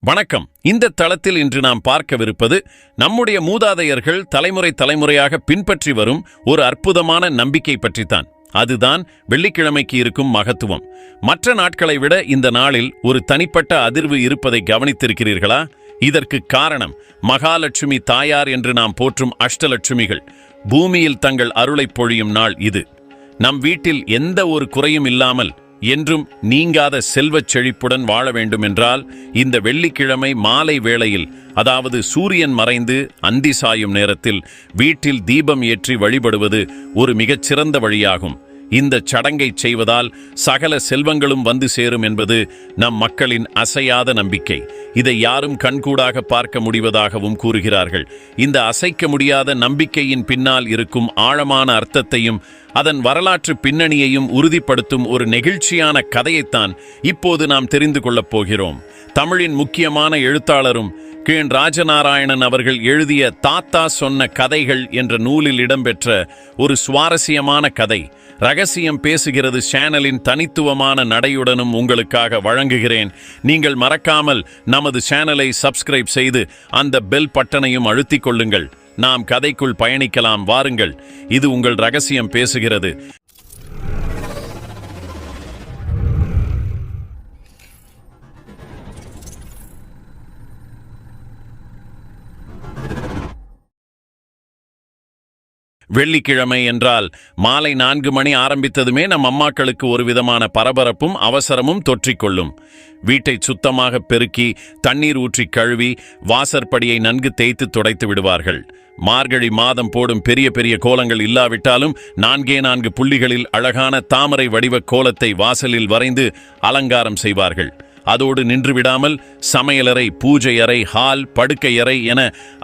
வணக்கம். இந்த தளத்தில் இன்று நாம் பார்க்கவிருப்பது நம்முடைய மூதாதையர்கள் தலைமுறை தலைமுறையாக பின்பற்றி வரும் ஒரு அற்புதமான நம்பிக்கை பற்றித்தான். அதுதான் வெள்ளிக்கிழமைக்கு இருக்கும் மகத்துவம். மற்ற நாட்களை விட இந்த நாளில் ஒரு தனிப்பட்ட அதிர்வு இருப்பதை கவனித்திருக்கிறீர்களா? இதற்கு காரணம் மகாலட்சுமி தாயார் என்று நாம் போற்றும் அஷ்டலட்சுமிகள். பூமியில் தங்கள் அருளைப் பொழியும் நாள் இது. நம் வீட்டில் எந்த ஒரு குறையும் இல்லாமல் என்றும் நீங்காத செல்வச் செழிப்புடன் வாழ வேண்டுமென்றால் இந்த வெள்ளிக்கிழமை மாலை வேளையில் அதாவது சூரியன் மறைந்து அந்தி சாயும் நேரத்தில் வீட்டில் தீபம் ஏற்றி வழிபடுவது ஒரு மிகச்சிறந்த வழியாகும். இந்த சடங்கை செய்வதால் சகல செல்வங்களும் வந்து சேரும் என்பது நம் மக்களின் அசையாத நம்பிக்கை. இதை யாரும் கண்கூடாக பார்க்க முடிவதாகவும் கூறுகிறார்கள். இந்த அசைக்க முடியாத நம்பிக்கையின் பின்னால் இருக்கும் ஆழமான அர்த்தத்தையும் அதன் வரலாற்று பின்னணியையும் உறுதிப்படுத்தும் ஒரு நெகிழ்ச்சியான கதையைத்தான் இப்போது நாம் தெரிந்து கொள்ளப் போகிறோம். தமிழின் முக்கியமான எழுத்தாளரும் கீழ் ராஜநாராயணன் அவர்கள் எழுதிய தாத்தா சொன்ன கதைகள் என்ற நூலில் இடம்பெற்ற ஒரு சுவாரஸ்யமான கதை. ரகசியம் பேசுகிறது சேனலின் தனித்துவமான நடையுடனும் உங்களுக்காக வழங்குகிறேன். நீங்கள் மறக்காமல் நமது சேனலை சப்ஸ்கிரைப் செய்து அந்த பெல் பட்டனையும் அழுத்திக் கொள்ளுங்கள். நாம் கதைக்குள் பயணிக்கலாம் வாருங்கள். இது உங்கள் ரகசியம் பேசுகிறது. வெள்ளிக்கிழமை என்றால் மாலை நான்கு மணி ஆரம்பித்ததுமே நம் அம்மாக்களுக்கு ஒரு விதமான பரபரப்பும் அவசரமும் தொற்றிக்கொள்ளும். வீட்டை சுத்தமாக பெருக்கி தண்ணீர் ஊற்றி கழுவி வாசற்படியை நன்கு தேய்த்து துடைத்து விடுவார்கள். மார்கழி மாதம் போடும் பெரிய பெரிய கோலங்கள் இல்லாவிட்டாலும் நான்கே நான்கு புள்ளிகளில் அழகான தாமரை வடிவ கோலத்தை வாசலில் வரைந்து அலங்காரம் செய்வார்கள். அதோடு நின்று விடாமல் சமையலறை பூஜை அறை ஹால் படுக்கை அறை என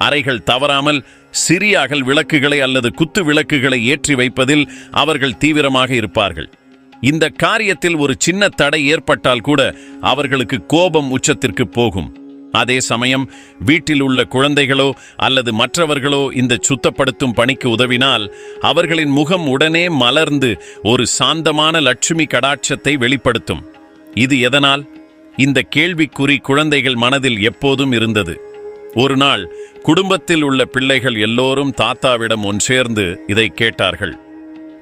அறைகள் தவறாமல் சிறிய அகல் விளக்குகளை அல்லது குத்து விளக்குகளை ஏற்றி வைப்பதில் அவர்கள் தீவிரமாக இருப்பார்கள். இந்த காரியத்தில் ஒரு சின்ன தடை ஏற்பட்டால் கூட அவர்களுக்கு கோபம் உச்சத்திற்கு போகும். அதே சமயம் வீட்டில் உள்ள குழந்தைகளோ அல்லது மற்றவர்களோ இந்த சுத்தப்படுத்தும் பணிக்கு உதவினால் அவர்களின் முகம் உடனே மலர்ந்து ஒரு சாந்தமான லட்சுமி கடாட்சத்தை வெளிப்படுத்தும். இது எதனால்? இந்த கேள்விக்குறி குழந்தைகள் மனதில் எப்போதும் இருந்தது. ஒரு நாள் குடும்பத்தில் உள்ள பிள்ளைகள் எல்லோரும் தாத்தாவிடம் ஒன்றேர்ந்து இதை கேட்டார்கள்.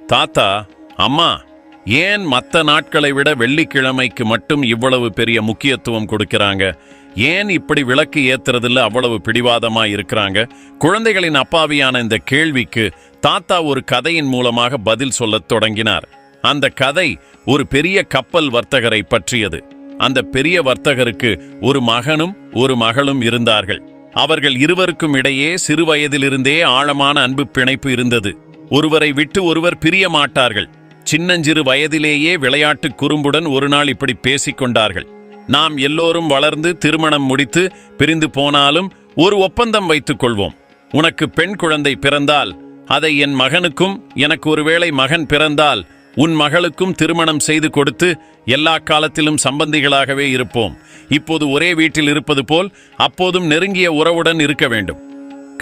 தாத்தா அம்மா ஏன் மற்ற நாட்களை விட வெள்ளிக்கிழமைக்கு மட்டும் இவ்வளவு பெரிய முக்கியத்துவம் கொடுக்கறாங்க? ஏன் இப்படி விளக்கு ஏத்துறதுல அவ்வளவு பிடிவாதமா இருக்கிறாங்க? குழந்தைகளின் அப்பாவியான இந்த கேள்விக்கு தாத்தா ஒரு கதையின் மூலமாக பதில் சொல்லத் தொடங்கினார். அந்த கதை ஒரு பெரிய கப்பல் வர்த்தகரை பற்றியது. அந்த பெரிய வர்த்தகருக்கு ஒரு மகனும் ஒரு மகளும் இருந்தார்கள். அவர்கள் இருவருக்கும் இடையே சிறுவயதிலிருந்தே ஆழமான அன்பு பிணைப்பு இருந்தது. ஒருவரை விட்டு ஒருவர் பிரிய மாட்டார்கள். சின்னஞ்சிறு வயதிலேயே விளையாட்டு குறும்புடன் ஒரு நாள் இப்படி பேசிக் கொண்டார்கள். நாம் எல்லோரும் வளர்ந்து திருமணம் முடித்து பிரிந்து போனாலும் ஒரு ஒப்பந்தம் வைத்துக் கொள்வோம். உனக்கு பெண் குழந்தை பிறந்தால் அதை என் மகனுக்கும் எனக்கு ஒருவேளை மகன் பிறந்தால் உன் மகளுக்கும் திருமணம் செய்து கொடுத்து எல்லா காலத்திலும் சம்பந்திகளாகவே இருப்போம். இப்போது ஒரே வீட்டில் இருப்பது போல் அப்போதும் நெருங்கிய உறவுடன் இருக்க வேண்டும்.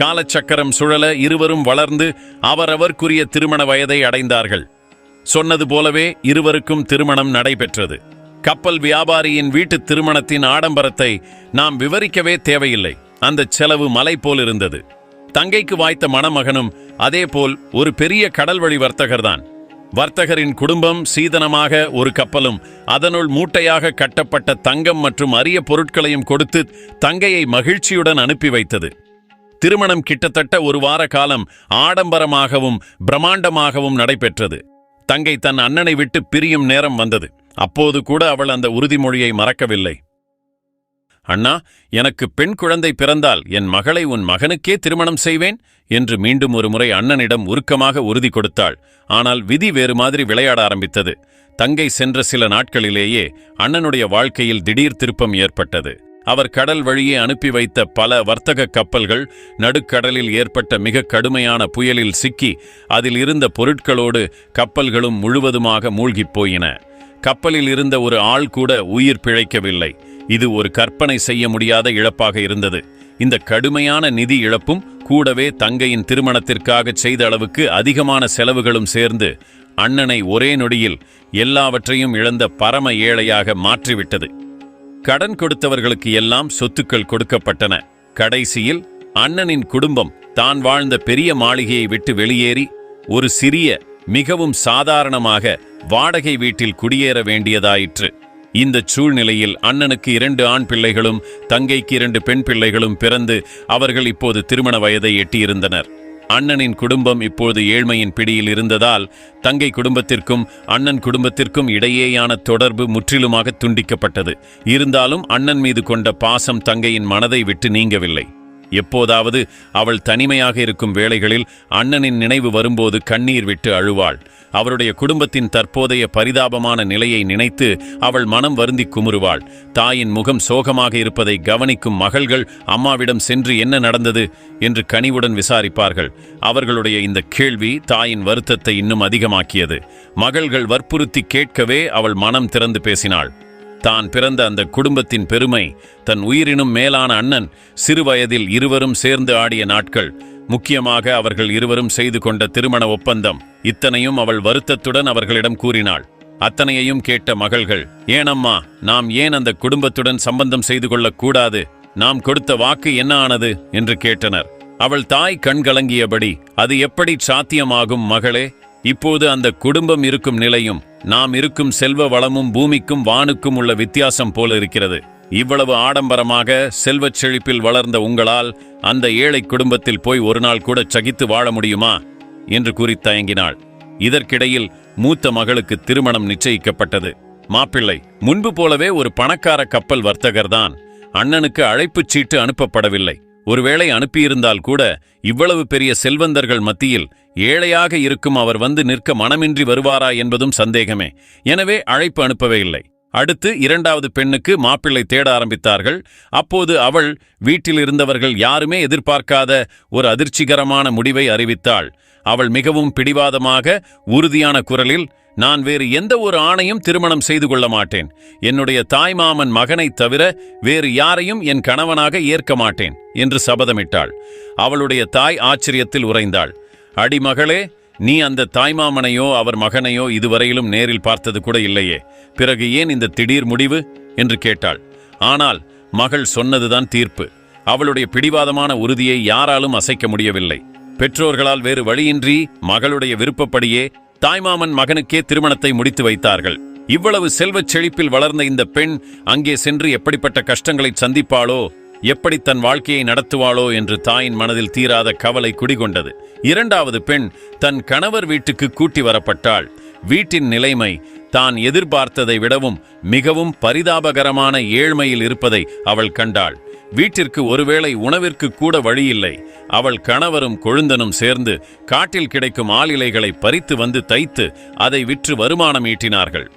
காலச்சக்கரம் சுழல இருவரும் வளர்ந்து அவரவர்க்குரிய திருமண வயதை அடைந்தார்கள். சொன்னது போலவே இருவருக்கும் திருமணம் நடைபெற்றது. கப்பல் வியாபாரியின் வீட்டு திருமணத்தின் ஆடம்பரத்தை நாம் விவரிக்கவே தேவையில்லை. அந்த செலவு மலை போல் இருந்தது. தங்கைக்கு வாய்த்த மணமகனும் அதேபோல் ஒரு பெரிய கடல்வழி வர்த்தகர்தான். வர்த்தகரின் குடும்பம் சீதனமாக ஒரு கப்பலும் அதனுள் மூட்டையாக கட்டப்பட்ட தங்கம் மற்றும் அரிய பொருட்களையும் கொடுத்து தங்கையை மகிழ்ச்சியுடன் அனுப்பி வைத்தது. திருமணம் கிட்டத்தட்ட ஒரு வார காலம் ஆடம்பரமாகவும் பிரம்மாண்டமாகவும் நடைபெற்றது. தங்கை தன் அண்ணனை விட்டு பிரியும் நேரம் வந்தது. அப்போது கூட அவள் அந்த உறுதிமொழியை மறக்கவில்லை. அண்ணா எனக்கு பெண் குழந்தை பிறந்தால் என் மகளை உன் மகனுக்கே திருமணம் செய்வேன் என்று மீண்டும் ஒரு முறை அண்ணனிடம் உருக்கமாக உறுதி கொடுத்தாள். ஆனால் விதி வேறு மாதிரி விளையாட ஆரம்பித்தது. தங்கை சென்ற சில நாட்களிலேயே அண்ணனுடைய வாழ்க்கையில் திடீர் திருப்பம் ஏற்பட்டது. அவர் கடல் வழியே அனுப்பி வைத்த பல வர்த்தக கப்பல்கள் நடுக்கடலில் ஏற்பட்ட மிக கடுமையான புயலில் சிக்கி அதில் இருந்த பொருட்களோடு கப்பல்களும் முழுவதுமாக மூழ்கிப் போயின. கப்பலில் இருந்த ஒரு ஆள் கூட உயிர் பிழைக்கவில்லை. இது ஒரு கற்பனை செய்ய முடியாத இழப்பாக இருந்தது. இந்த கடுமையான நிதி இழப்பும் கூடவே தங்கையின் திருமணத்திற்காக செய்த அளவுக்கு அதிகமான செலவுகளும் சேர்ந்து அண்ணனை ஒரே நொடியில் எல்லாவற்றையும் இழந்த பரம ஏழையாக மாற்றிவிட்டது. கடன் கொடுத்தவர்களுக்கு எல்லாம் சொத்துக்கள் கொடுக்கப்பட்டன. கடைசியில் அண்ணனின் குடும்பம் தான் வாழ்ந்த பெரிய மாளிகையை விட்டு வெளியேறி ஒரு சிறிய மிகவும் சாதாரணமாக வாடகை வீட்டில் குடியேற வேண்டியதாயிற்று. இந்த சூழ்நிலையில் அண்ணனுக்கு இரண்டு ஆண் பிள்ளைகளும் தங்கைக்கு இரண்டு பெண் பிள்ளைகளும் பிறந்து அவர்கள் இப்போது திருமண வயதை எட்டியிருந்தனர். அண்ணனின் குடும்பம் இப்போது ஏழ்மையின் பிடியில் இருந்ததால் தங்கை குடும்பத்திற்கும் அண்ணன் குடும்பத்திற்கும் இடையேயான தொடர்பு முற்றிலுமாக துண்டிக்கப்பட்டது. இருந்தாலும் அண்ணன் மீது கொண்ட பாசம் தங்கையின் மனதை விட்டு நீங்கவில்லை. எப்போதாவது அவள் தனிமையாக இருக்கும் வேளைகளில் அண்ணனின் நினைவு வரும்போது கண்ணீர் விட்டு அழுவாள். அவருடைய குடும்பத்தின் தற்போதைய பரிதாபமான நிலையை நினைத்து அவள் மனம் வருந்தி குமுறுவாள். தாயின் முகம் சோகமாக இருப்பதை கவனிக்கும் மகள்கள் அம்மாவிடம் சென்று என்ன நடந்தது? என்று கனிவுடன் விசாரிப்பார்கள். அவர்களுடைய இந்த கேள்வி தாயின் வருத்தத்தை இன்னும் அதிகமாக்கியது. மகள்கள் வற்புறுத்தி கேட்கவே அவள் மனம் திறந்து பேசினாள். தான் பிறந்த அந்த குடும்பத்தின் பெருமை தன் உயிரினும் மேலான அண்ணன் சிறுவயதில் இருவரும் சேர்ந்து ஆடிய நாட்கள் முக்கியமாக அவர்கள் இருவரும் செய்து கொண்ட திருமண ஒப்பந்தம். இத்தனையும் அவள் வருத்தத்துடன் அவர்களிடம் கூறினாள். அத்தனையையும் கேட்ட மகள்கள் ஏனம்மா நாம் ஏன் அந்த குடும்பத்துடன் சம்பந்தம் செய்து கொள்ளக் கூடாது நாம் கொடுத்த வாக்கு என்ன ஆனது? என்று கேட்டனர். அவள் தாய் கண்கலங்கியபடி அது எப்படி சாத்தியமாகும் மகளே? இப்போது அந்த குடும்பம் இருக்கும் நிலையும் நாம் இருக்கும் செல்வ வளமும் பூமிக்கும் வானுக்கும் உள்ள வித்தியாசம் போல இருக்கிறது. இவ்வளவு ஆடம்பரமாக செல்வச் செழிப்பில் வளர்ந்த உங்களால் அந்த ஏழை குடும்பத்தில் போய் ஒரு நாள் கூட சகித்து வாழ முடியுமா? என்று கூறி தயங்கினாள். இதற்கிடையில் மூத்த மகளுக்கு திருமணம் நிச்சயிக்கப்பட்டது. மாப்பிள்ளை முன்பு போலவே ஒரு பணக்கார கப்பல் வர்த்தகர்தான். அண்ணனுக்கு அழைப்புச் சீட்டு அனுப்பப்படவில்லை. ஒருவேளை அனுப்பியிருந்தால் கூட இவ்வளவு பெரிய செல்வந்தர்கள் மத்தியில் ஏழையாக இருக்கும் அவர் வந்து நிற்க மனமின்றி வருவாரா என்பதும் சந்தேகமே. எனவே அழைப்பு அனுப்பவே இல்லை. அடுத்து இரண்டாவது பெண்ணுக்கு மாப்பிள்ளை தேட ஆரம்பித்தார்கள். அப்போது அவள் வீட்டில் இருந்தவர்கள் யாருமே எதிர்பார்க்காத ஒரு அதிர்ச்சிகரமான முடிவை அறிவித்தாள். அவள் மிகவும் பிடிவாதமாக உறுதியான குரலில் நான் வேறு எந்த ஒரு ஆணையும் திருமணம் செய்து கொள்ள மாட்டேன். என்னுடைய தாய்மாமன் மகனைத் தவிர வேறு யாரையும் என் கணவனாக ஏற்க மாட்டேன் என்று சபதமிட்டாள். அவளுடைய தாய் ஆச்சரியத்தில் உறைந்தாள். அடிமகளே நீ அந்த தாய்மாமனையோ அவர் மகனையோ இதுவரையிலும் நேரில் பார்த்தது கூட இல்லையே. பிறகு ஏன் இந்த திடீர் முடிவு? என்று கேட்டாள். ஆனால் மகள் சொன்னதுதான் தீர்ப்பு. அவளுடைய பிடிவாதமான உறுதியை யாராலும் அசைக்க முடியவில்லை. பெற்றோர்களால் வேறு வழியின்றி மகளுடைய விருப்பப்படியே தாய்மாமன் மகனுக்கே திருமணத்தை முடித்து வைத்தார்கள். இவ்வளவு செல்வச் செழிப்பில் வளர்ந்த இந்த பெண் அங்கே சென்று எப்படிப்பட்ட கஷ்டங்களை சந்திப்பாளோ எப்படி தன் வாழ்க்கையை நடத்துவாளோ என்று தாயின் மனதில் தீராத கவலை குடிகொண்டது. இரண்டாவது பெண் தன் கணவர் வீட்டுக்கு கூட்டி வரப்பட்டாள். வீட்டின் நிலைமை தான் எதிர்பார்த்ததை விடவும் மிகவும் பரிதாபகரமான ஏழ்மையில் இருப்பதை அவள் கண்டாள். வீட்டிற்கு ஒருவேளை உணவிற்கு கூட வழியில்லை. அவள் கணவரும் கொழுந்தனும் சேர்ந்து காட்டில் கிடைக்கும் ஆளிலைகளை பறித்து வந்து தைத்து அதை விற்று வருமானம் ஈட்டினார்கள்.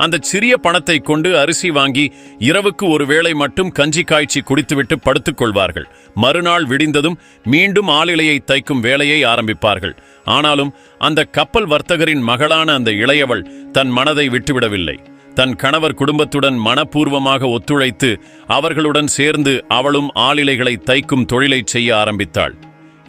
அந்த சிறிய பணத்தை கொண்டு அரிசி வாங்கி இரவுக்கு ஒரு வேளை மட்டும் கஞ்சி காய்ச்சி குடித்துவிட்டு படுத்துக் கொள்வார்கள். மறுநாள் விடிந்ததும் மீண்டும் ஆளிலையை தைக்கும் வேலையை ஆரம்பிப்பார்கள். ஆனாலும் அந்த கப்பல் வர்த்தகரின் மகளான அந்த இளையவள் தன் மனதை விட்டுவிடவில்லை. தன் கணவர் குடும்பத்துடன் மனப்பூர்வமாக ஒத்துழைத்து அவர்களுடன் சேர்ந்து அவளும் ஆளிலைகளை தைக்கும் தொழிலைச் செய்ய ஆரம்பித்தாள்.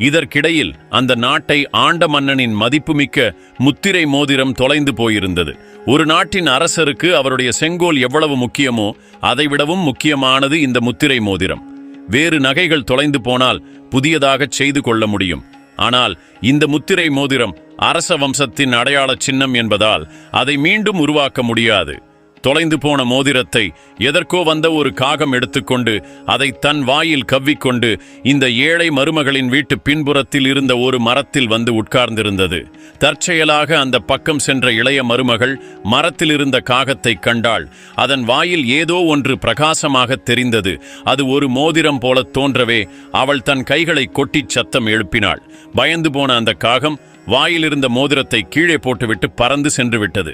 இதற்கிடையில் அந்த நாட்டை ஆண்ட மன்னனின் மதிப்புமிக்க முத்திரை மோதிரம் தொலைந்து போயிருந்தது. ஒரு நாட்டின் அரசருக்கு அவருடைய செங்கோல் எவ்வளவு முக்கியமோ அதைவிடவும் முக்கியமானது இந்த முத்திரை மோதிரம். வேறு நகைகள் தொலைந்து போனால் புதியதாகச் செய்து கொள்ள முடியும். ஆனால் இந்த முத்திரை மோதிரம் அரச வம்சத்தின் அடையாள சின்னம் என்பதால் அதை மீண்டும் உருவாக்க முடியாது. தொலைந்து போன மோதிரத்தை எதற்கோ வந்த ஒரு காகம் எடுத்துக்கொண்டு அதை தன் வாயில் கவ்விக்கொண்டு இந்த ஏழை மருமகளின் வீட்டு பின்புறத்தில் இருந்த ஒரு மரத்தில் வந்து உட்கார்ந்திருந்தது. தற்செயலாக அந்த பக்கம் சென்ற இளைய மருமகள் மரத்தில் இருந்த காகத்தை கண்டாள். அதன் வாயில் ஏதோ ஒன்று பிரகாசமாக தெரிந்தது. அது ஒரு மோதிரம் போல தோன்றவே அவள் தன் கைகளை கொட்டிச் சத்தம் எழுப்பினாள். பயந்து போன அந்த காகம் வாயிலிருந்த மோதிரத்தை கீழே போட்டுவிட்டு பறந்து சென்று விட்டது.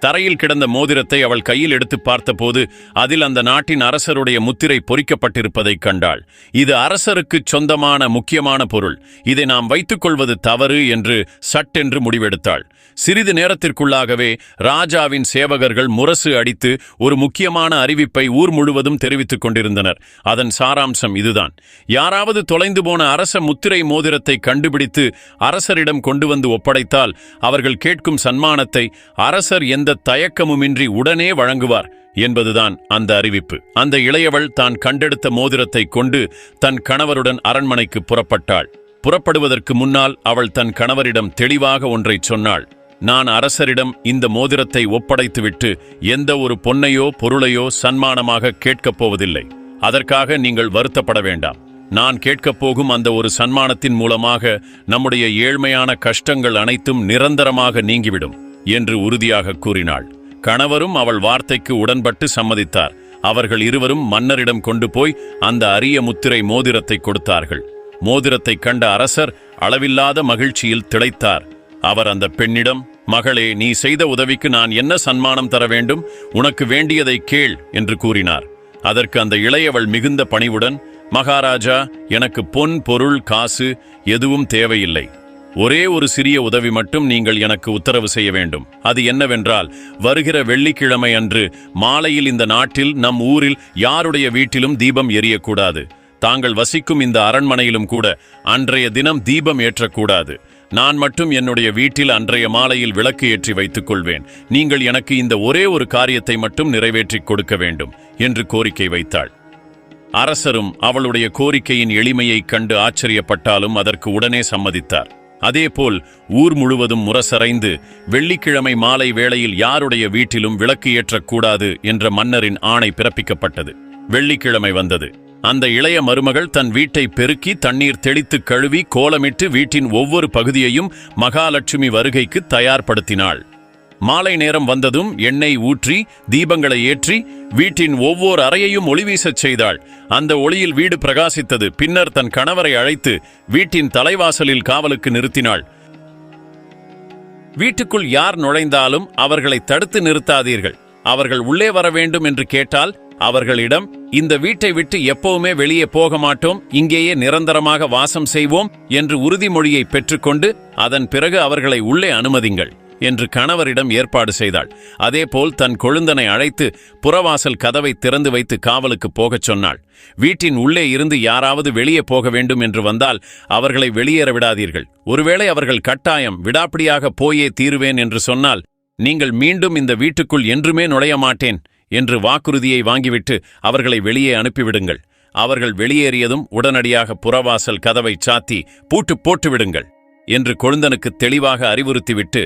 தரையில் கிடந்த மோதிரத்தை அவள் கையில் எடுத்து பார்த்தபோது அதில் அந்த நாட்டின் அரசருடைய முத்திரை பொறிக்கப்பட்டிருப்பதைக் கண்டாள். இது அரசருக்குச் சொந்தமான முக்கியமான பொருள். இதை நாம் வைத்துக் கொள்வது தவறு என்று சட்டென்று முடிவெடுத்தாள். சிறிது நேரத்திற்குள்ளாகவே ராஜாவின் சேவகர்கள் முரசு அடித்து ஒரு முக்கியமான அறிவிப்பை ஊர் முழுவதும் தெரிவித்துக் கொண்டிருந்தனர். அதன் சாராம்சம் இதுதான். யாராவது தொலைந்து போன அரச முத்திரை மோதிரத்தை கண்டுபிடித்து அரசரிடம் கொண்டு வந்து ஒப்படைத்தால் அவர்கள் கேட்கும் சன்மானத்தை அரசர் எந்த தயக்கமுமின்றி உடனே வழங்குவார் என்பதுதான் அந்த அறிவிப்பு. அந்த இளையவள் தான் கண்டெடுத்த மோதிரத்தை கொண்டு தன் கணவருடன் அரண்மனைக்கு புறப்பட்டாள். புறப்படுவதற்கு முன்னால் அவள் தன் கணவரிடம் தெளிவாக ஒன்றைச் சொன்னாள். நான் அரசரிடம் இந்த மோதிரத்தை ஒப்படைத்துவிட்டு எந்த ஒரு பொன்னையோ பொருளையோ சன்மானமாக கேட்கப் போவதில்லை. அதற்காக நீங்கள் வருத்தப்பட வேண்டாம். நான் கேட்கப் போகும் அந்த ஒரு சன்மானத்தின் மூலமாக நம்முடைய ஏழ்மையான கஷ்டங்கள் அனைத்தும் நிரந்தரமாக நீங்கிவிடும். என்று உறுதியாக கூறினாள். கணவரும் அவள் வார்த்தைக்கு உடன்பட்டு சம்மதித்தார். அவர்கள் இருவரும் மன்னரிடம் கொண்டு போய் அந்த அரிய முத்திரை மோதிரத்தை கொடுத்தார்கள். மோதிரத்தை கண்ட அரசர் அளவில்லாத மகிழ்ச்சியில் திளைத்தார். அவர் அந்த பெண்ணிடம் மகளே நீ செய்த உதவிக்கு நான் என்ன சன்மானம் தர வேண்டும்? உனக்கு வேண்டியதை கேள் என்று கூறினார். அதற்கு அந்த இளையவள் மிகுந்த பணிவுடன் மகாராஜா எனக்கு பொன் பொருள் காசு எதுவும் தேவையில்லை. ஒரே ஒரு சிறிய உதவி மட்டும் நீங்கள் எனக்கு உத்தரவு செய்ய வேண்டும். அது என்னவென்றால் வருகிற வெள்ளிக்கிழமை அன்று மாலையில் இந்த நாட்டில் நம் ஊரில் யாருடைய வீட்டிலும் தீபம் எரியக்கூடாது. தாங்கள் வசிக்கும் இந்த அரண்மனையிலும் கூட அன்றைய தினம் தீபம் ஏற்றக்கூடாது. நான் மட்டும் என்னுடைய வீட்டில் அன்றைய மாலையில் விளக்கு ஏற்றி வைத்துக் கொள்வேன். நீங்கள் எனக்கு இந்த ஒரே ஒரு காரியத்தை மட்டும் நிறைவேற்றிக் கொடுக்க வேண்டும் என்று கோரிக்கை வைத்தாள். அரசரும் அவளுடைய கோரிக்கையின் எளிமையைக் கண்டு ஆச்சரியப்பட்டாலும் அதற்கு உடனே சம்மதித்தார். அதேபோல் ஊர் முழுவதும் முரசறைந்து வெள்ளிக்கிழமை மாலை வேளையில் யாருடைய வீட்டிலும் விளக்கு ஏற்றக்கூடாது என்ற மன்னரின் ஆணை பிறப்பிக்கப்பட்டது. வெள்ளிக்கிழமை வந்தது. அந்த இளைய மருமகள் தன் வீட்டை பெருக்கி தண்ணீர் தெளித்து கழுவி கோலமிட்டு வீட்டின் ஒவ்வொரு பகுதியையும் மகாலட்சுமி வருகைக்கு தயார்படுத்தினாள். மாலை நேரம் வந்ததும் எண்ணெய் ஊற்றி தீபங்களை ஏற்றி வீட்டின் ஒவ்வொரு அறையையும் ஒளி வீசச் செய்தாள். அந்த ஒளியில் வீடு பிரகாசித்தது. பின்னர் தன் கணவரை அழைத்து வீட்டின் தலைவாசலில் காவலுக்கு நிறுத்தினாள். வீட்டுக்குள் யார் நுழைந்தாலும் அவர்களை தடுத்து நிறுத்தாதீர்கள். அவர்கள் உள்ளே வர வேண்டும் என்று கேட்டால் அவர்களிடம் இந்த வீட்டை விட்டு எப்பவுமே வெளியே போக மாட்டோம் இங்கேயே நிரந்தரமாக வாசம் செய்வோம் என்று உறுதிமொழியை பெற்றுக்கொண்டு அதன் பிறகு அவர்களை உள்ளே அனுமதிங்கள். என்று கணவரிடம் ஏற்பாடு செய்தாள். அதேபோல் தன் கொழுந்தனை அழைத்து புறவாசல் கதவை திறந்து வைத்து காவலுக்கு போகச் சொன்னாள். வீட்டின் உள்ளே இருந்து யாராவது வெளியே போக வேண்டும் என்று வந்தால் அவர்களை வெளியேற விடாதீர்கள். ஒருவேளை அவர்கள் கட்டாயம் விடாப்பிடியாக போயே தீருவேன் என்று சொன்னால் நீங்கள் மீண்டும் இந்த வீட்டுக்குள் என்றுமே நுழைய மாட்டேன் என்று வாக்குறுதியை வாங்கிவிட்டு அவர்களை வெளியே அனுப்பிவிடுங்கள். அவர்கள் வெளியேறியதும் உடனடியாக புறவாசல் கதவை சாத்தி பூட்டு போட்டுவிடுங்கள் என்று கொழுந்தனுக்கு தெளிவாக அறிவுறுத்திவிட்டு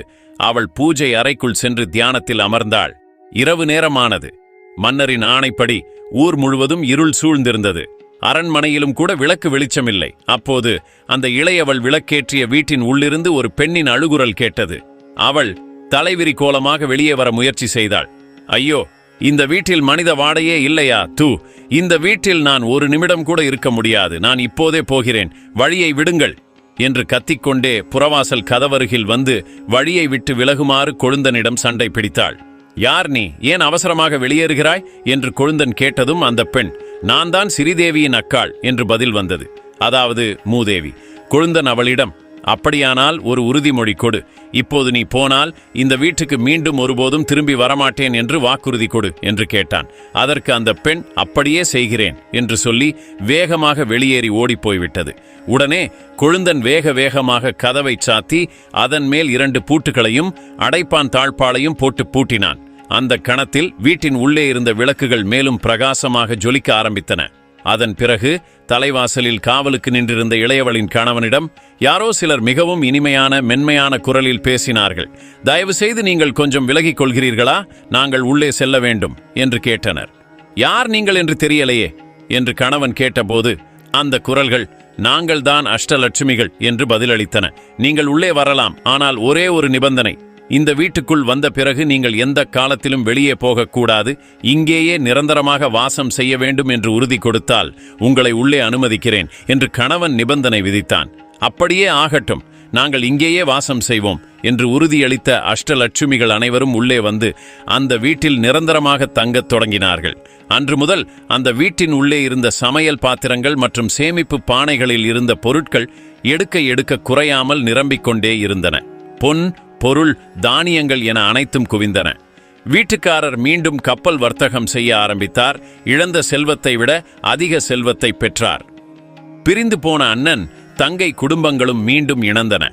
அவள் பூஜை அறைக்குள் சென்று தியானத்தில் அமர்ந்தாள். இரவு நேரமானது. மன்னரின் ஆணைப்படி ஊர் முழுவதும் இருள் சூழ்ந்திருந்தது. அரண்மனையிலும் கூட விளக்கு வெளிச்சமில்லை. அப்போது அந்த இளையவள் விளக்கேற்றிய வீட்டின் உள்ளிருந்து ஒரு பெண்ணின் அழுகுரல் கேட்டது. அவள் தலைவிரி கோலமாக வெளியே வர முயற்சி செய்தாள். ஐயோ இந்த வீட்டில் மனித வாடையே இல்லையா? தூ இந்த வீட்டில் நான் ஒரு நிமிடம் கூட இருக்க முடியாது. நான் இப்போதே போகிறேன். வழியை விடுங்கள். என்று கத்திக்கொண்டே புறவாசல் கதவருகில் வந்து வழியை விட்டு விலகுமாறு கொழுந்தனிடம் சண்டை பிடித்தாள். யார் நீ? ஏன் அவசரமாக வெளியேறுகிறாய்? என்று கொழுந்தன் கேட்டதும் அந்த பெண் நான் தான் சிறிதேவியின் அக்காள் என்று பதில் வந்தது. அதாவது மூதேவி. கொழுந்தன் அவளிடம் அப்படியானால் ஒரு உறுதிமொழி கொடு. இப்போது நீ போனால் இந்த வீட்டுக்கு மீண்டும் ஒருபோதும் திரும்பி வரமாட்டேன் என்று வாக்குறுதி கொடு என்று கேட்டான். அதற்கு அந்த பெண் அப்படியே செய்கிறேன் என்று சொல்லி வேகமாக வெளியேறி ஓடிப்போய்விட்டது. உடனே கொழுந்தன் வேக வேகமாக கதவை சாத்தி அதன் மேல் இரண்டு பூட்டுகளையும் அடைப்பான் தாழ்பாளையும் போட்டு பூட்டினான். அந்த கணத்தில் வீட்டின் உள்ளே இருந்த விளக்குகள் மேலும் பிரகாசமாக ஜொலிக்க ஆரம்பித்தன. அதன் பிறகு தலைவாசலில் காவலுக்கு நின்றிருந்த இளையவளின் கணவனிடம் யாரோ சிலர் மிகவும் இனிமையான மென்மையான குரலில் பேசினார்கள். தயவு செய்து நீங்கள் கொஞ்சம் விலகிக் கொள்கிறீர்களா? நாங்கள் உள்ளே செல்ல வேண்டும் என்று கேட்டனர். யார் நீங்கள் என்று தெரியலையே என்று கணவன் கேட்டபோது அந்த குரல்கள் நாங்கள் தான் அஷ்டலட்சுமிகள் என்று பதிலளித்தன. நீங்கள் உள்ளே வரலாம் ஆனால் ஒரே ஒரு நிபந்தனை. இந்த வீட்டுக்குள் வந்த பிறகு நீங்கள் எந்த காலத்திலும் வெளியே போகக்கூடாது. இங்கேயே நிரந்தரமாக வாசம் செய்ய வேண்டும் என்று உறுதி கொடுத்தால் உங்களை உள்ளே அனுமதிக்கிறேன் என்று கணவன் நிபந்தனை விதித்தான். அப்படியே ஆகட்டும். நாங்கள் இங்கேயே வாசம் செய்வோம் என்று உறுதியளித்த அஷ்டலட்சுமிகள் அனைவரும் உள்ளே வந்து அந்த வீட்டில் நிரந்தரமாக தங்கத் தொடங்கினார்கள். அன்று முதல் அந்த வீட்டின் உள்ளே இருந்த சமையல் பாத்திரங்கள் மற்றும் சேமிப்பு பானைகளில் இருந்த பொருட்கள் எடுக்க எடுக்க குறையாமல் நிரம்பிக் கொண்டே இருந்தன. பொன் பொருள் தானியங்கள் என அனைத்தும் குவிந்தன. வீட்டுக்காரர் மீண்டும் கப்பல் வர்த்தகம் செய்ய ஆரம்பித்தார். இழந்த செல்வத்தை விட அதிக செல்வத்தை பெற்றார். பிரிந்து போன அண்ணன் தங்கை குடும்பங்களும் மீண்டும் இணந்தன.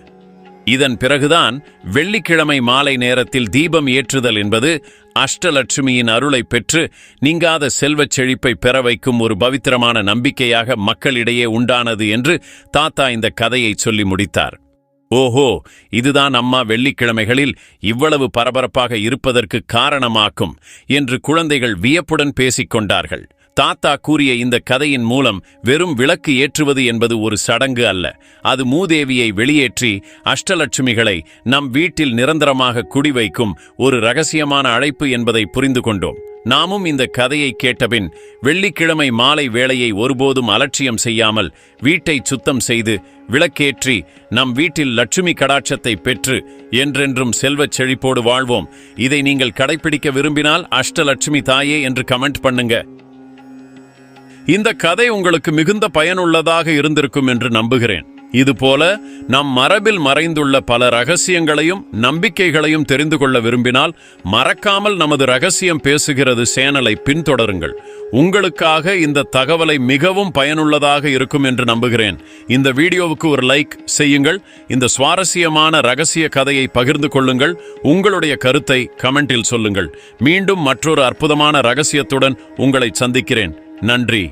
இதன் பிறகுதான் வெள்ளிக்கிழமை மாலை நேரத்தில் தீபம் ஏற்றுதல் என்பது அஷ்டலட்சுமியின் அருளை பெற்று நீங்காத செல்வச் செழிப்பை பெற வைக்கும் ஒரு பவித்திரமான நம்பிக்கையாக மக்களிடையே உண்டானது என்று தாத்தா இந்த கதையை சொல்லி முடித்தார். ஓஹோ இதுதான் அம்மா வெள்ளிக்கிழமைகளில் இவ்வளவு பரபரப்பாக இருப்பதற்கு காரணமாக்கும் என்று குழந்தைகள் வியப்புடன் பேசிக் கொண்டார்கள். தாத்தா கூறிய இந்த கதையின் மூலம் வெறும் விளக்கு ஏற்றுவது என்பது ஒரு சடங்கு அல்ல. அது மூதேவியை வெளியேற்றி அஷ்டலட்சுமிகளை நம் வீட்டில் நிரந்தரமாக குடிவைக்கும் ஒரு ரகசியமான அழைப்பு என்பதை புரிந்து கொண்டோம். நாமும் இந்த கதையை கேட்டபின் வெள்ளிக்கிழமை மாலை வேளையை ஒருபோதும் அலட்சியம் செய்யாமல் வீட்டை சுத்தம் செய்து விளக்கேற்றி நம் வீட்டில் லட்சுமி கடாட்சத்தை பெற்று என்றென்றும் செல்வச் செழிப்போடு வாழ்வோம். இதை நீங்கள் கடைப்பிடிக்க விரும்பினால் அஷ்டலட்சுமி தாயே என்று கமெண்ட் பண்ணுங்க. இந்த கதை உங்களுக்கு மிகுந்த பயனுள்ளதாக இருந்திருக்கும் என்று நம்புகிறேன். இதுபோல நம் மரபில் மறைந்துள்ள பல ரகசியங்களையும் நம்பிக்கைகளையும் தெரிந்து கொள்ள விரும்பினால் மறக்காமல் நமது ரகசியம் பேசுகிறது சேனலை பின்தொடருங்கள். உங்களுக்காக இந்த தகவலை மிகவும் பயனுள்ளதாக இருக்கும் என்று நம்புகிறேன். இந்த வீடியோவுக்கு ஒரு லைக் செய்யுங்கள். இந்த சுவாரஸ்யமான ரகசிய கதையை பகிர்ந்து கொள்ளுங்கள். உங்களுடைய கருத்தை கமெண்டில் சொல்லுங்கள். மீண்டும் மற்றொரு அற்புதமான ரகசியத்துடன் உங்களை சந்திக்கிறேன். நன்றி.